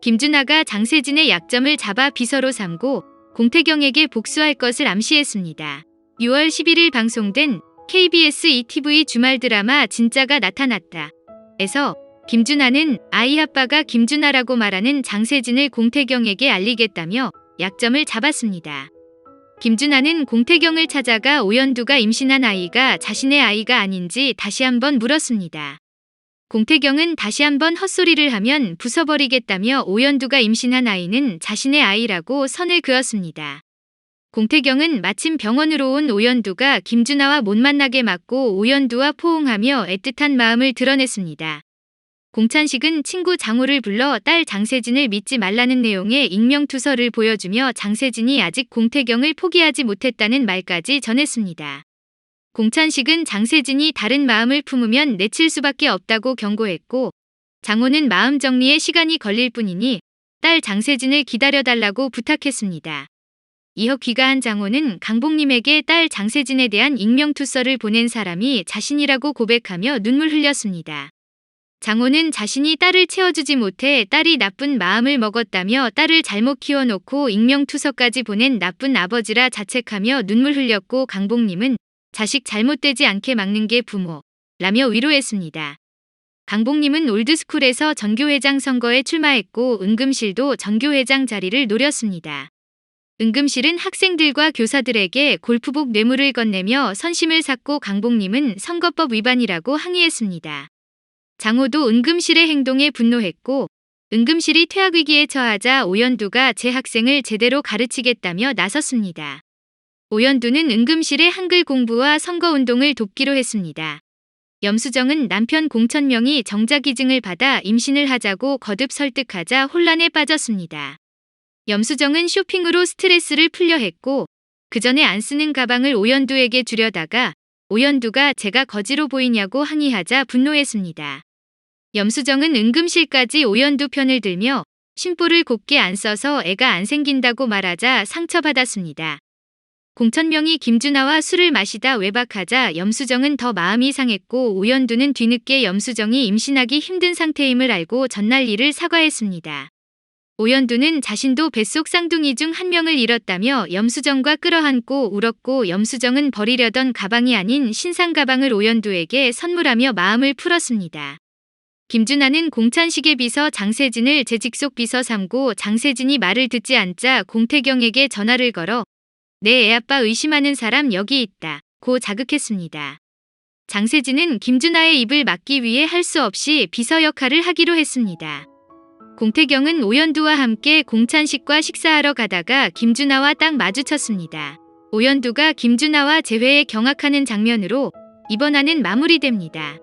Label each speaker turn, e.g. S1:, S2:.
S1: 김준하가 장세진의 약점을 잡아 비서로 삼고 공태경에게 복수할 것을 암시했습니다. 6월 11일 방송된 KBS ETV 주말 드라마 진짜가 나타났다. 에서 김준하는 아이 아빠가 김준하라고 말하는 장세진을 공태경에게 알리겠다며 약점을 잡았습니다. 김준하는 공태경을 찾아가 오연두가 임신한 아이가 자신의 아이가 아닌지 다시 한번 물었습니다. 공태경은 다시 한번 헛소리를 하면 부숴버리겠다며 오연두가 임신한 아이는 자신의 아이라고 선을 그었습니다. 공태경은 마침 병원으로 온 오연두가 김준하와 못 만나게 막고 오연두와 포옹하며 애틋한 마음을 드러냈습니다. 공찬식은 친구 장호를 불러 딸 장세진을 믿지 말라는 내용의 익명투서를 보여주며 장세진이 아직 공태경을 포기하지 못했다는 말까지 전했습니다. 공찬식은 장세진이 다른 마음을 품으면 내칠 수밖에 없다고 경고했고 장호는 마음 정리에 시간이 걸릴 뿐이니 딸 장세진을 기다려달라고 부탁했습니다. 이어 귀가한 장호는 강복님에게 딸 장세진에 대한 익명투서를 보낸 사람이 자신이라고 고백하며 눈물 흘렸습니다. 장호는 자신이 딸을 채워주지 못해 딸이 나쁜 마음을 먹었다며 딸을 잘못 키워놓고 익명투서까지 보낸 나쁜 아버지라 자책하며 눈물 흘렸고 강복님은 자식 잘못되지 않게 막는 게 부모 라며 위로했습니다. 강복님은 올드스쿨에서 전교회장 선거에 출마했고 은금실도 전교회장 자리를 노렸습니다. 은금실은 학생들과 교사들에게 골프복 뇌물을 건네며 선심을 샀고 강복님은 선거법 위반이라고 항의했습니다. 장호도 은금실의 행동에 분노했고 은금실이 퇴학위기에 처하자 오연두가 제 학생을 제대로 가르치겠다며 나섰습니다. 오연두는 은금실의 한글 공부와 선거운동을 돕기로 했습니다. 염수정은 남편 공천명이 정자기증을 받아 임신을 하자고 거듭 설득하자 혼란에 빠졌습니다. 염수정은 쇼핑으로 스트레스를 풀려 했고 그 전에 안 쓰는 가방을 오연두에게 주려다가 오연두가 제가 거지로 보이냐고 항의하자 분노했습니다. 염수정은 응금실까지 오연두 편을 들며 심보를 곱게 안 써서 애가 안 생긴다고 말하자 상처받았습니다. 공천명이 김준하와 술을 마시다 외박하자 염수정은 더 마음이 상했고 오연두는 뒤늦게 염수정이 임신하기 힘든 상태임을 알고 전날 일을 사과했습니다. 오연두는 자신도 뱃속 쌍둥이 중 한 명을 잃었다며 염수정과 끌어안고 울었고 염수정은 버리려던 가방이 아닌 신상 가방을 오연두에게 선물하며 마음을 풀었습니다. 김준하는 공찬식의 비서 장세진을 제 직속 비서 삼고 장세진이 말을 듣지 않자 공태경에게 전화를 걸어 내 애아빠 의심하는 사람 여기 있다. 고 자극했습니다. 장세진은 김준하의 입을 막기 위해 할 수 없이 비서 역할을 하기로 했습니다. 공태경은 오연두와 함께 공찬식과 식사하러 가다가 김준하와 딱 마주쳤습니다. 오연두가 김준하와 재회에 경악하는 장면으로 이번 화는 마무리됩니다.